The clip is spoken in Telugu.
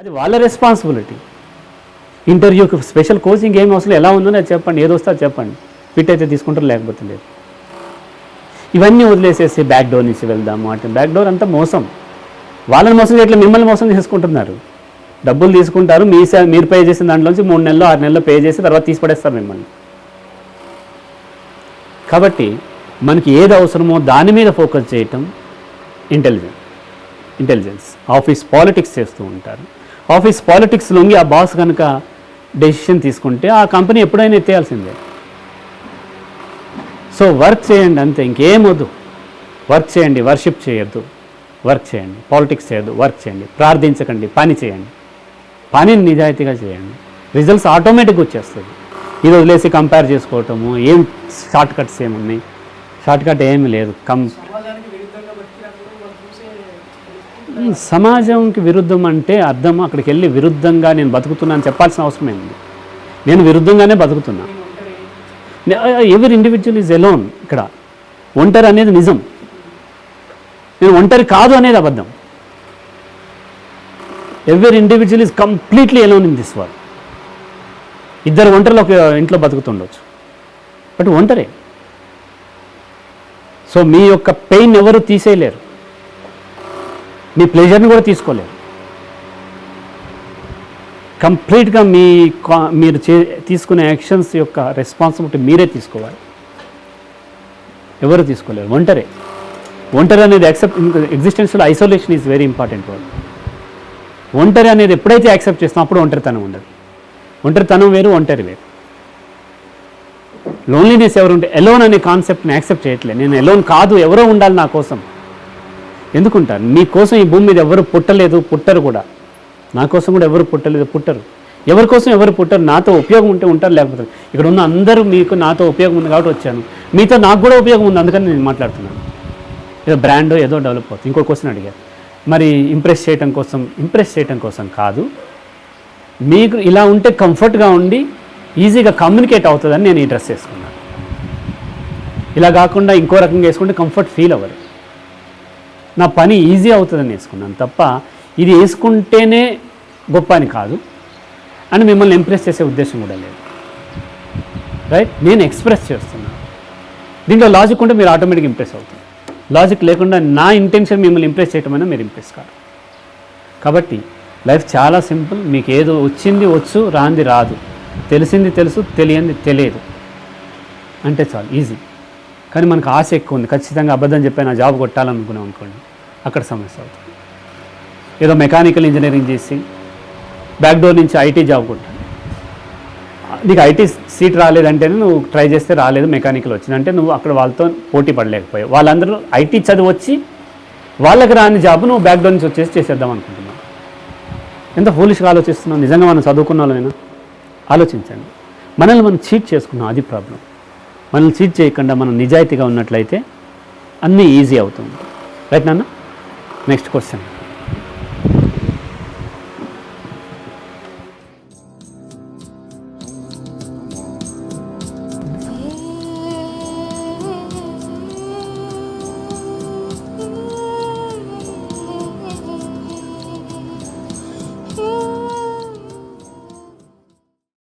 అది వాళ్ళ రెస్పాన్సిబిలిటీ ఇంటర్వ్యూకి స్పెషల్ కోచింగ్ ఏం అవసరం ఎలా ఉందో నేను చెప్పండి ఏదో వస్తే చెప్పండి. ఫిట్ అయితే తీసుకుంటారు లేకపోతే లేదు. ఇవన్నీ వదిలేసేసి బ్యాక్ డోర్ నుంచి వెళ్దాము అంటే బ్యాక్ డోర్ అంతా మోసం. వాళ్ళని మోసం చేయట్లే మిమ్మల్ని మోసం చేసుకుంటున్నారు. డబ్బులు తీసుకుంటారు మీ మీరు పే చేసిన దాంట్లోంచి మూడు నెలలు ఆరు నెలలు పే చేసి తర్వాత తీసి పడేస్తారు మిమ్మల్ని. కాబట్టి మనకి ఏది అవసరమో దాని మీద ఫోకస్ చేయటం ఇంటెలిజెన్స్ ఇంటెలిజెన్స్ ఆఫీస్ పాలిటిక్స్ చేస్తూ ఉంటారు. ఆఫీస్ పాలిటిక్స్ లొంగి ఆ బాస్ కనుక డెసిషన్ తీసుకుంటే ఆ కంపెనీ ఎప్పుడైనా ఎత్తేయాల్సిందే. సో వర్క్ చేయండి అంతే ఇంకేం వద్దు. వర్క్ చేయండి వర్షిప్ చేయొద్దు. వర్క్ చేయండి పాలిటిక్స్ చేయొద్దు వర్క్ చేయండి ప్రార్థించకండి పని చేయండి. పనిని నిజాయితీగా చేయండి. రిజల్ట్స్ ఆటోమేటిక్గా వచ్చేస్తుంది ఇది వదిలేసి కంపేర్ చేసుకోవటము ఏం షార్ట్ కట్స్ ఏమున్నాయి? షార్ట్ కట్ ఏమీ లేదు. కం సమాజానికి విరుద్ధంగా బతికినప్పుడు మనం చూసే ఉమ్, సమాజంకి విరుద్ధం అంటే అర్థం అక్కడికి వెళ్ళి విరుద్ధంగా నేను బతుకుతున్నాను చెప్పాల్సిన అవసరం ఏంది? నేను విరుద్ధంగానే బతుకుతున్నా. ఎవరి ఇండివిజువల్ ఈజ్ ఎలోన్ ఇక్కడ? ఒంటరి అనేది నిజం. నేను ఒంటరి కాదు అనేది అబద్ధం. ఎవరి individual is completely alone in this world ఇద్దరు ఒంటరిలో ఒక ఇంట్లో బతుకుతుండొచ్చు. బట్ ఒంటరే. సో మీ యొక్క పెయిన్ ఎవరు తీసేయలేరు. మీ ప్లెజర్ని కూడా తీసుకోలేరు. కంప్లీట్గా మీ కా- మీరు చే తీసుకునే యాక్షన్స్ యొక్క రెస్పాన్సిబిలిటీ మీరే తీసుకోవాలి. ఎవరు తీసుకోలేరు. ఒంటరే. ఒంటరి అనేది accept existential isolation is very important word ఒంటరి అనేది ఎప్పుడైతే యాక్సెప్ట్ చేస్తాం అప్పుడు ఒంటరితనం ఉండదు. ఒంటరితనం వేరు ఒంటరి వేరు. లోన్లీనెస్ ఎవరు ఉంటే ఎలోన్ అనే కాన్సెప్ట్ని యాక్సెప్ట్ చేయట్లేదు నేను ఎలోన్ కాదు ఎవరో ఉండాలి నా కోసం. ఎందుకుంటారు? మీకోసం ఈ భూమి మీద ఎవరు పుట్టలేదు పుట్టరు కూడా. నా కోసం కూడా ఎవరు పుట్టలేదు పుట్టరు. ఎవరి కోసం ఎవరు పుట్టరు? నాతో ఉపయోగం ఉంటే ఉంటారు లేకపోతే ఇక్కడ ఉన్న అందరూ మీకు నాతో ఉపయోగం ఉంది కాబట్టి వచ్చాను. మీతో నాకు కూడా ఉపయోగం ఉంది అందుకని నేను మాట్లాడుతున్నాను. ఏదో బ్రాండ్ ఏదో డెవలప్ అవుతుంది. ఇంకో క్వశ్చన్ అడిగారు. మరి ఇంప్రెస్ చేయటం కోసం ఇంప్రెస్ చేయటం కోసం కాదు. మీకు ఇలా ఉంటే కంఫర్ట్గా ఉండి ఈజీగా కమ్యూనికేట్ అవుతుందని నేను ఈ డ్రెస్ వేసుకున్నాను. ఇలా కాకుండా ఇంకో రకంగా వేసుకుంటే కంఫర్ట్ ఫీల్ అవ్వరు నా పని ఈజీ అవుతుందని వేసుకున్నాను తప్ప ఇది వేసుకుంటేనే గొప్ప అని కాదు అని మిమ్మల్ని ఇంప్రెస్ చేసే ఉద్దేశం కూడా లేదు. రైట్ నేను ఎక్స్ప్రెస్ చేస్తున్నాను. దీంట్లో లాజిక్ ఉంటే మీరు ఆటోమేటిక్ ఇంప్రెస్ అవుతుంది లాజిక్ లేకుండా నా ఇంటెన్షన్ మిమ్మల్ని ఇంప్రెస్ చేయటం అయినా మీరు ఇంప్రెస్ కాదు. కాబట్టి లైఫ్ చాలా సింపుల్ మీకు ఏదో వచ్చింది వచ్చు రాంది రాదు. తెలిసింది తెలుసు తెలియంది తెలియదు. అంటే చాలు ఈజీ కానీ మనకు ఆశ ఎక్కువ ఉంది. ఖచ్చితంగా అబద్ధం చెప్పి నా జాబ్ కొట్టాలనుకున్నాం అనుకోండి. అక్కడ సమస్య అవుతుంది. ఏదో మెకానికల్ ఇంజనీరింగ్ చేసి బ్యాక్డోర్ నుంచి ఐటీ జాబ్ కొట్టాను నీకు ఐటీ సీట్ రాలేదంటేనే నువ్వు ట్రై చేస్తే రాలేదు మెకానికల్ వచ్చిందంటే నువ్వు అక్కడ వాళ్ళతో పోటీ పడలేకపోయావు. వాళ్ళందరూ ఐటీ చదువు వచ్చి వాళ్ళకి రాని జాబ్ నువ్వు బ్యాక్ డోర్ నుంచి వచ్చేసి చేసేద్దాం అనుకుంటున్నావు. ఎంత హోలిష్గా ఆలోచిస్తున్నావు? నిజంగా మనం చదువుకున్న వాళ్ళమైనా? ఆలోచించండి. మనల్ని మనం చీట్ చేసుకున్నాం. అది ప్రాబ్లం మనల్ని చీట్ చేయకుండా మనం నిజాయితీగా ఉన్నట్లయితే అన్నీ ఈజీ అవుతుంది. రైట్ నాన్న? Next question